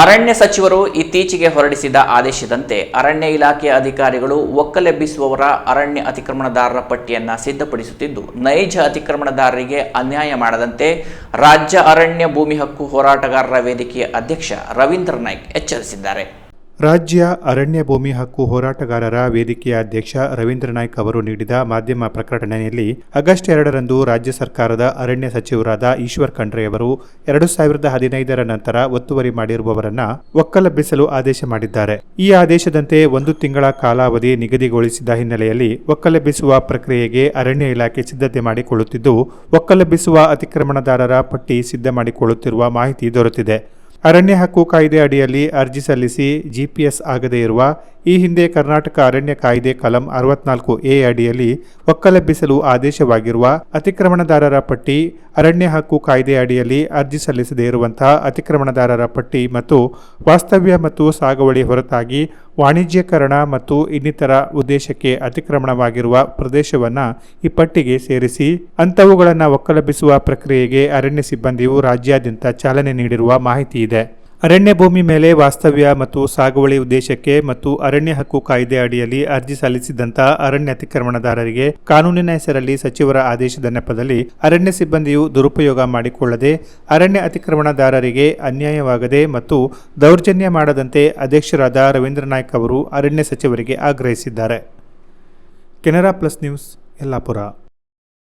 ಅರಣ್ಯ ಸಚಿವರು ಇತ್ತೀಚೆಗೆ ಹೊರಡಿಸಿದ ಆದೇಶದಂತೆ ಅರಣ್ಯ ಇಲಾಖೆಯ ಅಧಿಕಾರಿಗಳು ಒಕ್ಕಲೆಬ್ಬಿಸುವವರ ಅರಣ್ಯ ಅತಿಕ್ರಮಣದಾರರ ಪಟ್ಟಿಯನ್ನು ಸಿದ್ಧಪಡಿಸುತ್ತಿದ್ದು, ನೈಜ ಅತಿಕ್ರಮಣದಾರರಿಗೆ ಅನ್ಯಾಯ ಮಾಡದಂತೆ ರಾಜ್ಯ ಅರಣ್ಯ ಭೂಮಿ ಹಕ್ಕು ಹೋರಾಟಗಾರರ ವೇದಿಕೆಯ ಅಧ್ಯಕ್ಷ ರವೀಂದ್ರ ನಾಯ್ಕ್ ಎಚ್ಚರಿಸಿದ್ದಾರೆ. ರಾಜ್ಯ ಅರಣ್ಯ ಭೂಮಿ ಹಕ್ಕು ಹೋರಾಟಗಾರರ ವೇದಿಕೆಯ ಅಧ್ಯಕ್ಷ ರವೀಂದ್ರ ನಾಯ್ಕ್ ಅವರು ನೀಡಿದ ಮಾಧ್ಯಮ ಪ್ರಕಟಣೆಯಲ್ಲಿ ಆಗಸ್ಟ್ ಎರಡರಂದು ರಾಜ್ಯ ಸರ್ಕಾರದ ಅರಣ್ಯ ಸಚಿವರಾದ ಈಶ್ವರ್ ಖಂಡ್ರೆ ಅವರು ಎರಡು ಸಾವಿರದ ಹದಿನೈದರ ನಂತರ ಒತ್ತುವರಿ ಮಾಡಿರುವವರನ್ನ ಒಕ್ಕಲೆಬ್ಬಿಸಲು ಆದೇಶ ಮಾಡಿದ್ದಾರೆ. ಈ ಆದೇಶದಂತೆ ಒಂದು ತಿಂಗಳ ಕಾಲಾವಧಿ ನಿಗದಿಗೊಳಿಸಿದ ಹಿನ್ನೆಲೆಯಲ್ಲಿ ಒಕ್ಕಲೆಬ್ಬಿಸುವ ಪ್ರಕ್ರಿಯೆಗೆ ಅರಣ್ಯ ಇಲಾಖೆ ಸಿದ್ಧತೆ ಮಾಡಿಕೊಳ್ಳುತ್ತಿದ್ದು ಒಕ್ಕಲೆಬ್ಬಿಸುವ ಅತಿಕ್ರಮಣದಾರರ ಪಟ್ಟಿ ಸಿದ್ಧ ಮಾಡಿಕೊಳ್ಳುತ್ತಿರುವ ಮಾಹಿತಿ ದೊರೆತಿದೆ. ಅರಣ್ಯ ಹಕ್ಕು ಕಾಯ್ದೆ ಅಡಿಯಲ್ಲಿ ಅರ್ಜಿ ಸಲ್ಲಿಸಿ ಜಿಪಿಎಸ್ ಆಗದೇ ಇರುವ ಈ ಹಿಂದೆ ಕರ್ನಾಟಕ ಅರಣ್ಯ ಕಾಯ್ದೆ ಕಲಂ ಅರವತ್ನಾಲ್ಕು ಎ ಅಡಿಯಲ್ಲಿ ಒಕ್ಕಲೆಬ್ಬಿಸಲು ಆದೇಶವಾಗಿರುವ ಅತಿಕ್ರಮಣದಾರರ ಪಟ್ಟಿ, ಅರಣ್ಯ ಹಕ್ಕು ಕಾಯ್ದೆ ಅಡಿಯಲ್ಲಿ ಅರ್ಜಿ ಸಲ್ಲಿಸದೇ ಇರುವಂತಹ ಅತಿಕ್ರಮಣದಾರರ ಪಟ್ಟಿ ಮತ್ತು ವಾಸ್ತವ್ಯ ಮತ್ತು ಸಾಗುವಳಿ ಹೊರತಾಗಿ ವಾಣಿಜ್ಯೀಕರಣ ಮತ್ತು ಇನ್ನಿತರ ಉದ್ದೇಶಕ್ಕೆ ಅತಿಕ್ರಮಣವಾಗಿರುವ ಪ್ರದೇಶವನ್ನು ಈ ಪಟ್ಟಿಗೆ ಸೇರಿಸಿ, ಅಂಥವುಗಳನ್ನು ಒಕ್ಕಲೆಬ್ಬಿಸುವ ಪ್ರಕ್ರಿಯೆಗೆ ಅರಣ್ಯ ಸಿಬ್ಬಂದಿಯು ರಾಜ್ಯಾದ್ಯಂತ ಚಾಲನೆ ನೀಡಿರುವ ಮಾಹಿತಿ ಇದೆ. ಅರಣ್ಯ ಭೂಮಿ ಮೇಲೆ ವಾಸ್ತವ್ಯ ಮತ್ತು ಸಾಗುವಳಿ ಉದ್ದೇಶಕ್ಕೆ ಮತ್ತು ಅರಣ್ಯ ಹಕ್ಕು ಕಾಯ್ದೆ ಅಡಿಯಲ್ಲಿ ಅರ್ಜಿ ಸಲ್ಲಿಸಿದಂತ ಅರಣ್ಯ ಅತಿಕ್ರಮಣದಾರರಿಗೆ ಕಾನೂನಿನ ಹೆಸರಲ್ಲಿ ಸಚಿವರ ಆದೇಶದ ನೆಪದಲ್ಲಿ ಅರಣ್ಯ ಸಿಬ್ಬಂದಿಯು ದುರುಪಯೋಗ ಮಾಡಿಕೊಳ್ಳದೆ ಅರಣ್ಯ ಅತಿಕ್ರಮಣದಾರರಿಗೆ ಅನ್ಯಾಯವಾಗದೆ ಮತ್ತು ದೌರ್ಜನ್ಯ ಮಾಡದಂತೆ ಅಧ್ಯಕ್ಷರಾದ ರವೀಂದ್ರ ನಾಯ್ಕ್ ಅವರು ಅರಣ್ಯ ಸಚಿವರಿಗೆ ಆಗ್ರಹಿಸಿದ್ದಾರೆ. Canara plus news, Yellapur.